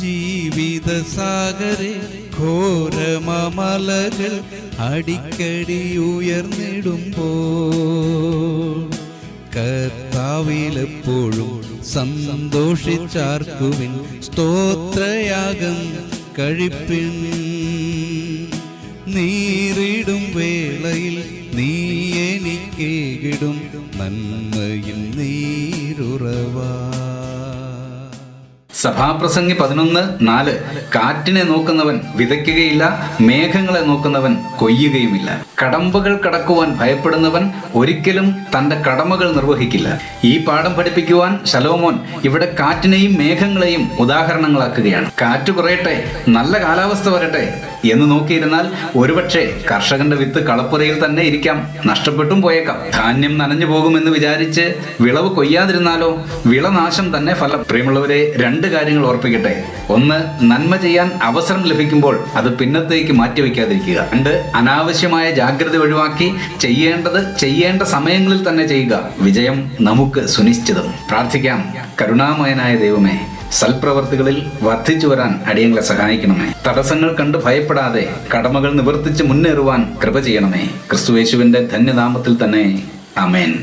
ജീവിത സാഗരെ ഘോരമലകൾ അടിക്കടി ഉയർന്നിടുമ്പോൾ. കർത്താവിലെപ്പോഴും സന്തോഷിച്ചാർക്കുവിൻ സ്തോത്രയാഗം കഴിപ്പിൻ. നീറിടും വേളയിൽ നീ എനിക്കേകിടും നന്മയിൽ നീരുറവാ സഭാപ്രസംഗി പതിനൊന്ന് നാല്. കാറ്റിനെ നോക്കുന്നവൻ വിതയ്ക്കുകയില്ല മേഘങ്ങളെ നോക്കുന്നവൻ കൊയ്യുകയുമില്ല. കടമ്പകൾ കടക്കുവാൻ ഭയപ്പെടുന്നവൻ ഒരിക്കലും തന്റെ കടമകൾ നിർവഹിക്കില്ല. ഈ പാഠം പഠിപ്പിക്കുവാൻ ശലോമോൻ ഇവിടെ കാറ്റിനെയും മേഘങ്ങളെയും ഉദാഹരണങ്ങളാക്കുകയാണ്. കാറ്റ് കുറയട്ടെ നല്ല കാലാവസ്ഥ വരട്ടെ എന്ന് നോക്കിയിരുന്നാൽ ഒരുപക്ഷെ കർഷകന്റെ വിത്ത് കളപ്പുരയിൽ തന്നെ ഇരിക്കാം നഷ്ടപ്പെട്ടും പോയേക്കാം. ധാന്യം നനഞ്ഞു പോകുമെന്ന് വിചാരിച്ച് വിളവ് കൊയ്യാതിരുന്നാലോ? വിളനാശം തന്നെ ഫലം. പ്രിയമുള്ളവരെ രണ്ട് കാര്യങ്ങൾ ഓർപ്പിക്കട്ടെ. ഒന്ന് നന്മ ചെയ്യാൻ അവസരം ലഭിക്കുമ്പോൾ അത് പിന്നത്തേക്ക് മാറ്റിവെക്കാതിരിക്കുക രണ്ട് അനാവശ്യമായ ജാഗ്രത ഒഴിവാക്കി ചെയ്യേണ്ടത് ചെയ്യേണ്ട സമയങ്ങളിൽ തന്നെ ചെയ്യുക. വിജയം നമുക്ക് സുനിശ്ചിതം. പ്രാർത്ഥിക്കാം. കരുണാമയനായ ദൈവമേ സൽപ്രവർത്തികളിൽ വർദ്ധിച്ചു വരാൻ അടിയങ്ങളെ സഹായിക്കണമേ. തടസ്സങ്ങൾ കണ്ട് ഭയപ്പെടാതെ കടമകൾ നിവർത്തിച്ച് മുന്നേറുവാൻ കൃപ ചെയ്യണമേ. ക്രിസ്തുവേശുവിന്റെ ധന്യനാമത്തിൽ തന്നെ. അമേൻ